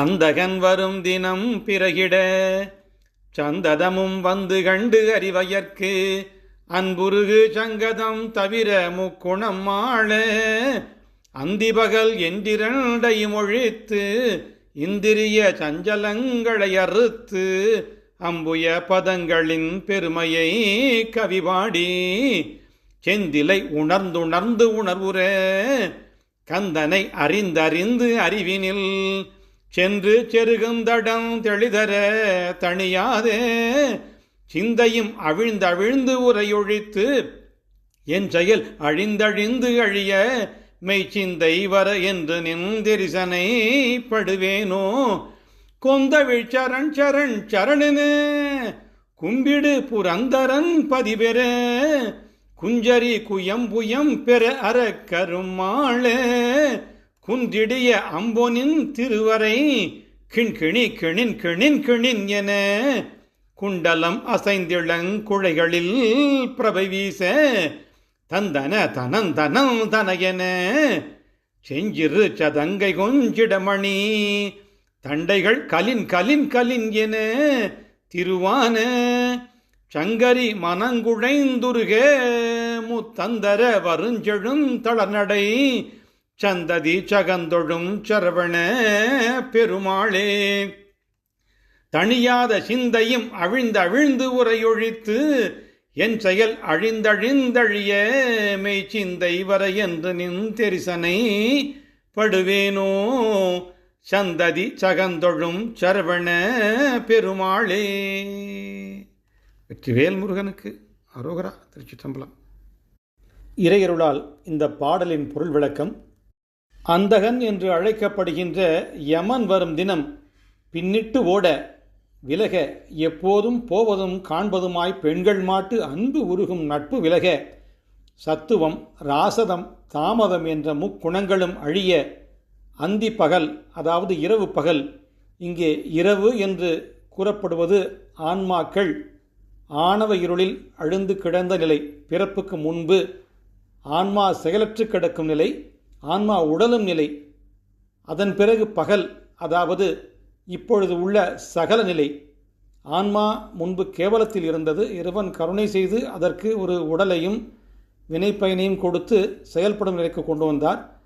அந்தகன் வரும் தினம் பிறகிட சந்ததமும் வந்து கண்டு அறிவையற்கு அன்புருகு சங்கதம் தவிர முக்குணம் ஆள அந்திபகல் என்றிரண்டையும் ஒழித்து இந்திரிய சஞ்சலங்களை அறுத்து அம்புய பதங்களின் பெருமையை கவிபாடி செந்திலை உணர்ந்துணர்ந்து உணர்வுற கந்தனை அறிந்தறிந்து அறிவினில் சென்று செருகுந்தடம் தெளிதர தணியாதே சிந்தையும் அவிழ்ந்தவிழ்ந்து உரையொழித்து என் செயல் அழிந்தழிந்து அழிய மெய்ச்சிந்தை வர என்று நின்றெரிசனை படுவேனோ கொந்தவிழ் சரண் சரண் சரணென கும்பிடு புரந்தரன் பதிபெற குஞ்சரி குயம்புயம் பெற அற கருமாளே குந்திடிய அம்பொனின் திருவரை கிண்கிணி கிணின் கிணின் கிணின் என குண்டலம் அசைந்திளங்குழைகளில் பிரபை வீச தந்தன தனம் தனம் தனையன செஞ்சிறு சதங்கை கொஞ்சிடமணி தண்டைகள் கலின் கலின் கலின் என திருவான சங்கரி மனங்குழைந்துருக முத்தந்தர வருஞ்செழும் தளநடை சந்ததி சகந்தொழும் சரவண பெருமாளே. தணியாத சிந்தையும் அவிழ்ந்தவிழ்ந்து உரையொழித்து என் செயல் அழிந்தழிந்தழிய மெய்ச்சிந்தை வர என்று நின் தெரிசனை படுவேனோ. சந்ததி சகந்தொழும் சரவண பெருமாளே. வெற்றிவேல் முருகனுக்கு அரோகரா திருச்சி தம்பலம் இறையருளால் இந்த பாடலின் பொருள் விளக்கம் அந்தகன் என்று அழைக்கப்படுகின்ற யமன் வரும் தினம் பின்னிட்டு ஓட விலக எப்போதும் போவதும் காண்பதுமாய் பெண்கள் மாட்டு அன்பு உருகும் நட்பு விலக சத்துவம் ராசதம் தாமதம் என்ற முக்குணங்களும் அழிய அந்தி பகல் அதாவது இரவு பகல் இங்கே இரவு என்று கூறப்படுவது ஆன்மாக்கள் ஆணவ இருளில் அழுந்து கிடந்த நிலை பிறப்புக்கு முன்பு ஆன்மா செயலற்று கிடக்கும் நிலை ஆன்மா உடலும் நிலை அதன் பிறகு பகல் அதாவது இப்பொழுது உள்ள சகல நிலை. ஆன்மா முன்பு கேவலத்தில் இருந்தது இறைவன் கருணை செய்து அதற்கு ஒரு உடலையும் வினைப்பயனையும் கொடுத்து செயல்படும் நிலைக்கு கொண்டு வந்தார்.